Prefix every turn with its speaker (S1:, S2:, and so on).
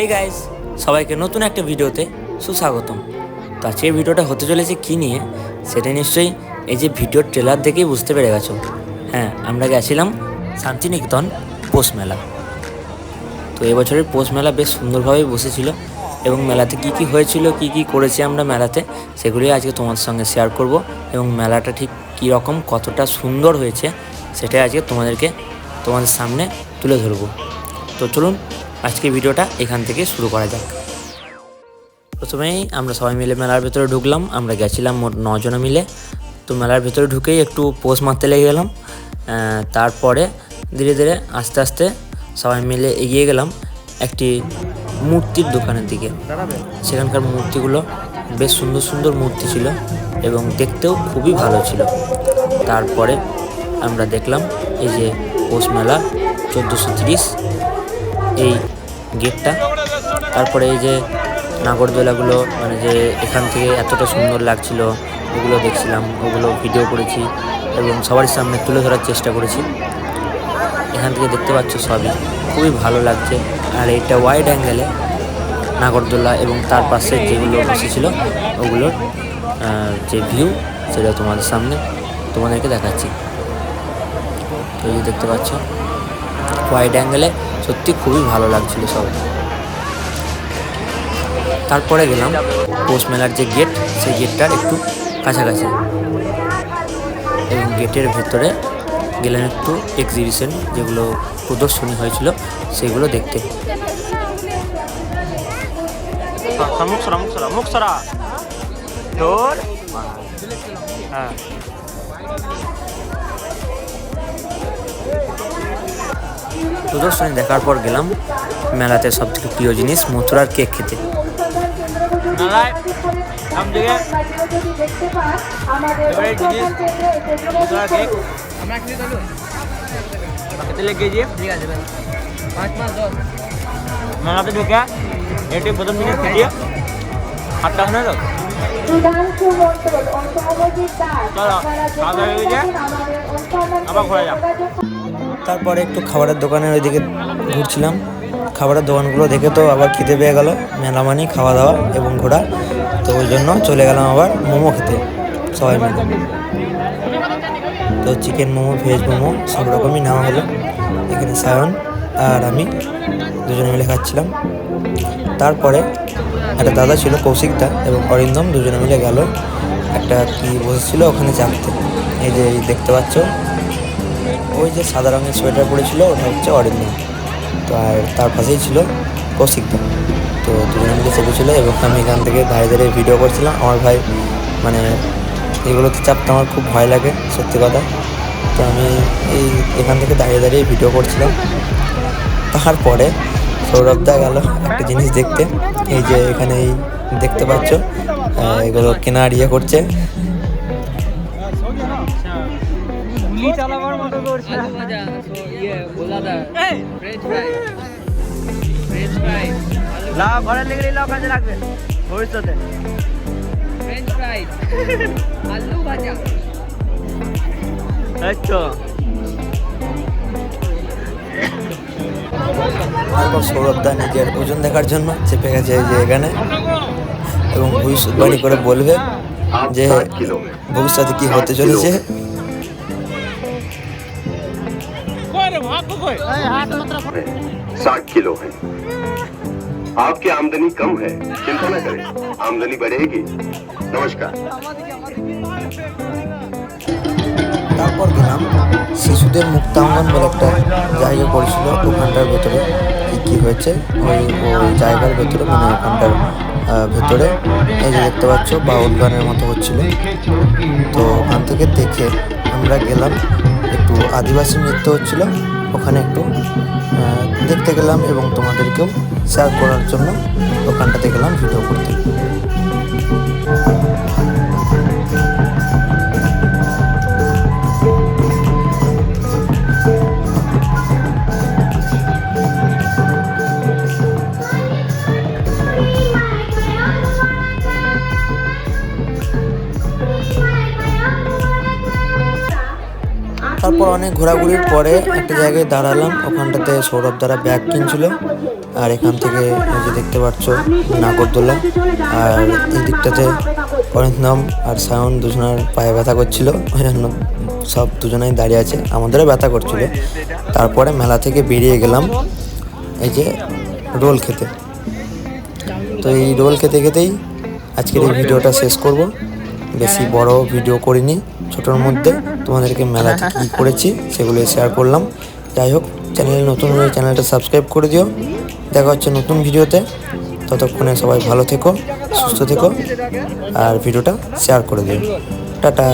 S1: এই গাইস সবাইকে নতুন একটা ভিডিওতে সুস্বাগতম। তো আজকে ভিডিওটা হতে চলেছে কী নিয়ে, সেটা নিশ্চয়ই এই যে ভিডিওর ট্রেলার দেখেই বুঝতে পেরে গেছো। হ্যাঁ আমরা গেছিলাম শান্তিনিকেতন পৌষ মেলা। তো এবছরের পৌষ মেলা বেশ সুন্দরভাবেই বসেছিল এবং মেলাতে কি কি হয়েছিল, কি কি করেছি আমরা মেলাতে সেগুলি আজকে তোমাদের সঙ্গে শেয়ার করব এবং মেলাটা ঠিক কী রকম কতটা সুন্দর হয়েছে, সেটাই আজকে তোমাদেরকে তোমাদের সামনে তুলে ধরবো। তো চলুন আজকে ভিডিওটা এখান থেকে শুরু করা যাক। প্রথমেই আমরা সবাই মিলে মেলার ভেতরে ঢুকলাম, আমরা গেছিলাম মোট নজনে মিলে। তো মেলার ভেতরে ঢুকেই একটু পোজ মারতে লেগে গেলাম। তারপরে ধীরে ধীরে আস্তে আস্তে সবাই মিলে এগিয়ে গেলাম একটি মূর্তির দোকানের দিকে। সেখানকার মূর্তিগুলো বেশ সুন্দর সুন্দর মূর্তি ছিল এবং দেখতেও খুবই ভালো ছিল। তারপরে আমরা দেখলাম এই যে পোষ মেলা চোদ্দোশো এই গেটটা। তারপরে এই যে নাগরদোলাগুলো মানে যে এখান থেকে এতটা সুন্দর লাগছিল, ওগুলো দেখছিলাম, ওগুলো ভিডিও করেছি এবং সবার সামনে তুলে ধরার চেষ্টা করেছি। এখান থেকে দেখতে পাচ্ছ সবই। খুবই ভালো লাগছে। আর এটা ওয়াইড অ্যাঙ্গেলে নাগরদোলা এবং তার পাশে যেগুলো বসেছিল ওগুলোর যে ভিউ সেটা তোমাদের সামনে তোমাদেরকে দেখাচ্ছি। তো দেখতে পাচ্ছ ওয়াইড অ্যাঙ্গেলে সত্যি খুবই ভালো লাগছিল সব। তারপরে গেলাম পৌষ মেলার যে গেট, সেই গেটটার একটু কাছাকাছি। এবং গেটের ভেতরে গেলাম একটু এক্সিবিশন যেগুলো প্রদর্শনী হয়েছিল, সেগুলো দেখতে।
S2: হ্যাঁ।
S1: প্রদর্শনী দেখার পর গেলাম মেলাতে সব থেকে প্রিয় জিনিস মথুরার কেক খেতে
S2: মেলাতে ঢুকে এটি প্রথম জিনিস খেয়ে হাতটা শুনে? আবার ঘোরা যাক।
S1: তারপরে একটু খাবারের দোকানের ওইদিকে ঘুরছিলাম। খাবারের দোকানগুলো দেখে তো আবার খিদে পেয়ে গেল মেলা মানেই খাওয়া দাওয়া এবং ঘোরা। তো ওই জন্য চলে গেলাম আবার মোমো খেতে, সবাই মিলে। তো চিকেন মোমো ভেজ মোমো, সব রকমই নেওয়া হলো। এখানে সায়ন আর আমি দুজনে মিলে খাচ্ছিলাম। তারপরে একটা দাদা ছিল কৌশিকদা এবং অরিন্দম দুজনে মিলে গেল। একটা কি বসেছিল ওখানে চাপতে এই যে দেখতে পাচ্ছ ওই যে সাদা রঙের সোয়েটার পরেছিল, ওটা হচ্ছে অরিন্দম তো আর তার পাশেই ছিল কৌশিকদা তো দুজনে মিলে চেপেছিল এবং আমি এখান থেকে দাঁড়িয়ে দাঁড়িয়ে ভিডিও করছিলাম। আমার ভাই মানে এগুলোতে চাপতে আমার খুব ভয় লাগে, সত্যি কথা। তো আমি এই এখান থেকে দাঁড়িয়ে দাঁড়িয়ে ভিডিও করছিলাম। তারপরে সৌরভদা গেল একটা জিনিস দেখতে। এই যে এখানে এই দেখতে পাচ্ছ এগুলো কেনার ইয়ে করছে।
S2: গুলি চালাবার মতো করছে।
S3: আলু ভাজা ইয়ে গোলাদা ফ্রেঞ্চ ফ্রাই ফ্রেঞ্চ ফ্রাই আলু
S2: লাভ ঘরের লেগে লাভ কাজে লাগবে ভবিষ্যতে।
S3: ফ্রেঞ্চ ফ্রাই আলু ভাজা।
S1: তারপর সৌরভদা নিজের ওজন দেখার জন্য চেপে গেছে এই যে এখানে। এবং ভবিষ্যৎবাণী করে বলবে যে ভবিষ্যতে কি হতে চলেছে?
S4: साठ किलो है आपकी आमदनी कम है चिंता न करें आमदनी बढ़ेगी नमस्कार
S1: তারপর গেলাম শিশুদের মুক্তাঙ্গন বলে একটা জায়গা পড়েছিল ওখানটার ভেতরে কী কী হয়েছে ওই ওই জায়গার ভেতরে মানে ওখানটার আহ, ভেতরে এই যে দেখতে পাচ্ছ বাউল গানের মতো হচ্ছিল তো ওখান থেকে দেখে আমরা গেলাম একটু আদিবাসী নৃত্য হচ্ছিল ওখানে একটু দেখতে গেলাম এবং তোমাদেরকেও শেয়ার করার জন্য ওখানটাতে গেলাম ভিডিও করতে। তারপর অনেক ঘোরাঘুরির পরে একটা জায়গায় দাঁড়ালাম। ওখানটাতে সৌরভ দ্বারা ব্যাগ কিনছিল। আর এখান থেকে যে দেখতে পাচ্ছ, নাগরদোলা। আর এই দিকটাতে অরিন্দম আর সায়ন দুজনের পায়ে ব্যথা করছিল। ওই জন্য সব দুজনেই দাঁড়িয়ে আছে। আমাদেরও ব্যথা করছিল। তারপরে মেলা থেকে বেরিয়ে গেলাম এই যে রোল খেতে। তো এই রোল খেতে খেতেই আজকের এই ভিডিওটা শেষ করব। বেশি বড় ভিডিও করিনি, ছোটোর মধ্যে। তোমাদেরকে মেলাতে কী করেছি সেগুলো শেয়ার করলাম। যাই হোক চ্যানেল নতুন হলে চ্যানেলটা সাবস্ক্রাইব করে দিও। দেখা হচ্ছে নতুন ভিডিওতে। ততক্ষণে সবাই ভালো থেকো, সুস্থ থেকো, আর ভিডিওটা শেয়ার করে দিও। টাটা।